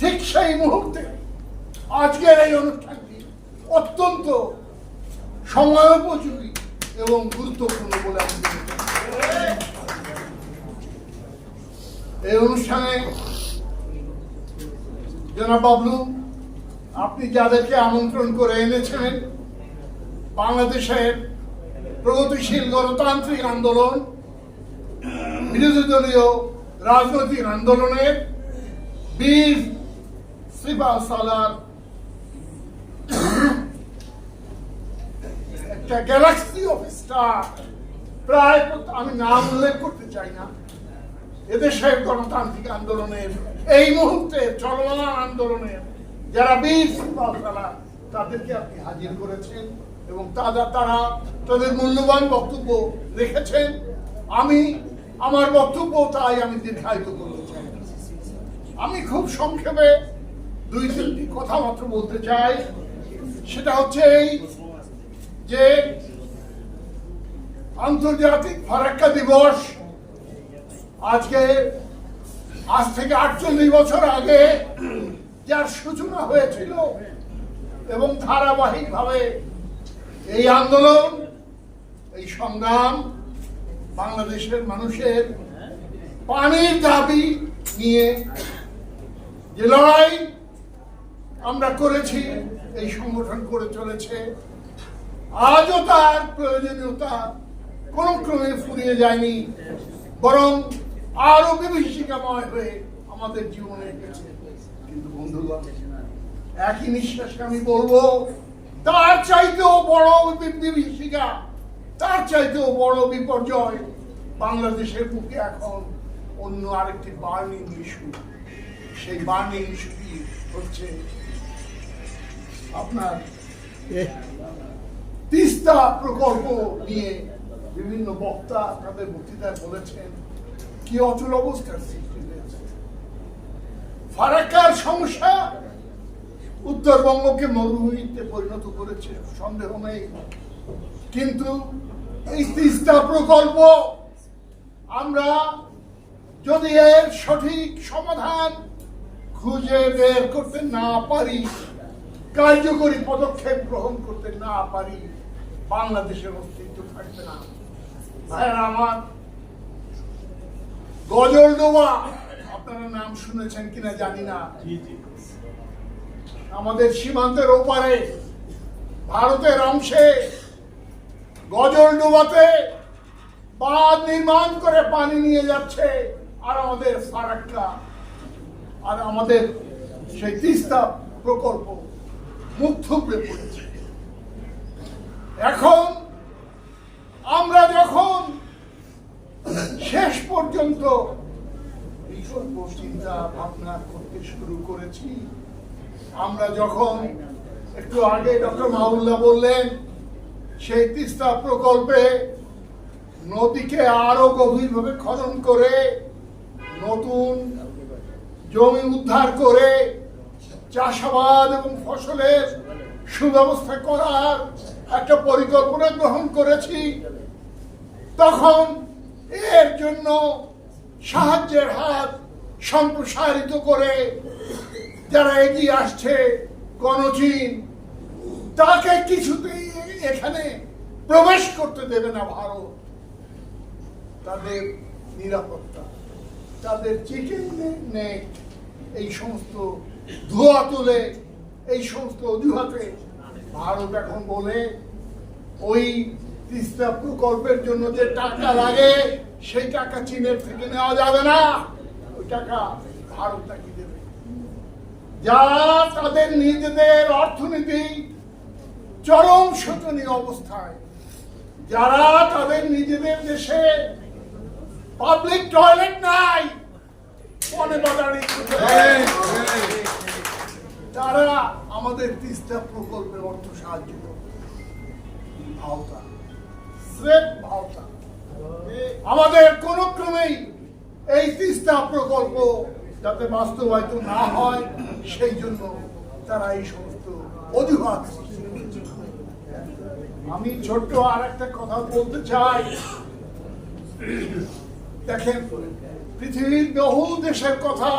ঠিক সেই মুহূর্তে আজকের এই অনুষ্ঠানটি অত্যন্ত সময়োপযোগী এবং গুরুত্বপূর্ণ বলে আমি এই অনুষ্ঠানে জনাব বাবলু, আপনি যাদেরকে আমন্ত্রণ করে এনেছেন, বাংলাদেশের প্রগতিশীল গণতান্ত্রিক আন্দোলন, বিরোধী দলীয় রাজনৈতিক আন্দোলনের বীর সিপা সালার একটা গ্যালাক্সি অফ স্টার প্রায় আমি নাম উল্লেখ করতে চাই না। এদেশের গণতান্ত্রিক আন্দোলনের এই মুহূর্তে চলমান আন্দোলনের যারা বীর তাদেরকে আপনি হাজির করেছেন এবং তারা তারা তাদের মূল্যবান বক্তব্য রেখেছেন। আমি আমার বক্তব্য তাই আমি দীর্ঘায়িত করতে চাই। আমি খুব সংক্ষেপে দুই তিনটি কথা মাত্র বলতে চাই। সেটা হচ্ছে এই যে আন্তর্জাতিক ফারাক্কা দিবস আজকে, আজ থেকে আটচল্লিশ বছর আগে যার সূচনা হয়েছিল এবং ধারাবাহিকভাবে এই আন্দোলন, এই সংগ্রাম বাংলাদেশের মানুষের পানির দাবি নিয়ে যে লড়াই আমরা করেছি, এই সংগঠন করে চলেছে। আজও তার প্রয়োজনীয়তা কোনো ক্রমে ফুরিয়ে যায়নি, বরং আরও বিভীষিকাময় হয়ে আমাদের জীবনে এসেছে। কিন্তু বন্ধুগণ, একই নিঃশ্বাসে আমি বলব, তার চাইতেও বড় বিভীষিকা, তার চাইতেও বড় বিপর্যয় বাংলাদেশের বুকে এখন অন্য আরেকটি বার্নিং ইস্যু। সেই বার্নিং ইস্যুটি হচ্ছে আপনার তিস্তা প্রকল্প নিয়ে বিভিন্ন বক্তা তাদের বক্তৃতায় বলেছেন, কি অচল অবস্থার সৃষ্টি হয়েছে। ফারাক্কার সমস্যা উত্তরবঙ্গকে মরুভূমিতে পরিণত করেছে, সন্দেহ নেই। কিন্তু এই তিস্তা প্রকল্প আমরা যদি এর সঠিক সমাধান খুঁজে বের করতে না পারি কার্যকরী পদক্ষেপ গ্রহণ করতে না পারি বাংলাদেশের অস্তিত্ব থাকবে না। ভাইয়েরা আমার গজলডোবা আপনারা নাম শুনেছেন কিনা জানি না। আমাদের সীমান্তের ওপারে ভারতের অংশে গজলডোবাতে বাঁধ নির্মাণ করে পানি নিয়ে যাচ্ছে আর আমাদের ফারাক্কা আর আমাদের সেই তিস্তা প্রকল্প। মুখ থুবড়ে পড়েছে। এখন আমরা যখন শেষ পর্যন্ত চিন্তা ভাবনা করতে শুরু করেছি, আমরা যখন একটু আগে ডক্টর মাহুল্লাহ বললেন, সেই তিস্তা প্রকল্পে নদীকে আরও গভীরভাবে খনন করে, নতুন জমি উদ্ধার করে চাষাবাদ এবং ফসলের সুব্যবস্থা করার একটা পরিকল্পনা গ্রহণ করেছি। তখন এর জন্য সাহায্যের হাত সম্প্রসারিত করে যারা এগিয়ে আসছে গণচীন, তাকে কিছুতেই এখানে প্রবেশ করতে দেবে না ভারত। তাদের নিরাপত্তা, তাদের চিকেন নেট, এই সমস্ত ধোয়া তুলে এই সমস্ত অজুহাতে ভারত এখন বলে ওই তিস্তা প্রকল্পের জন্য যে টাকা লাগে, সেই টাকা চীনের থেকে নেওয়া যাবে না। ওই টাকা ভারত নাকি দেবে। যারা তাদের নিজেদের অর্থনীতি চরম শোচনীয় অবস্থায়, যারা তাদের নিজেদের দেশে পাবলিক টয়লেট নাই বনে বাজারে তারা আমাদের তিস্তা প্রকল্পের অর্থ সাহায্য করবে ভাওতা স্রেফ ভাওতা। আমাদের কোন ক্রমেই এই তিস্তা প্রকল্প যাতে বাস্তবায়িত না হয় সেই জন্য তারা এই সমস্ত অজুহাত আমি ছোট্ট আর একটা কথা বলতে চাই। দেখেন পৃথিবীর বহু দেশের কথা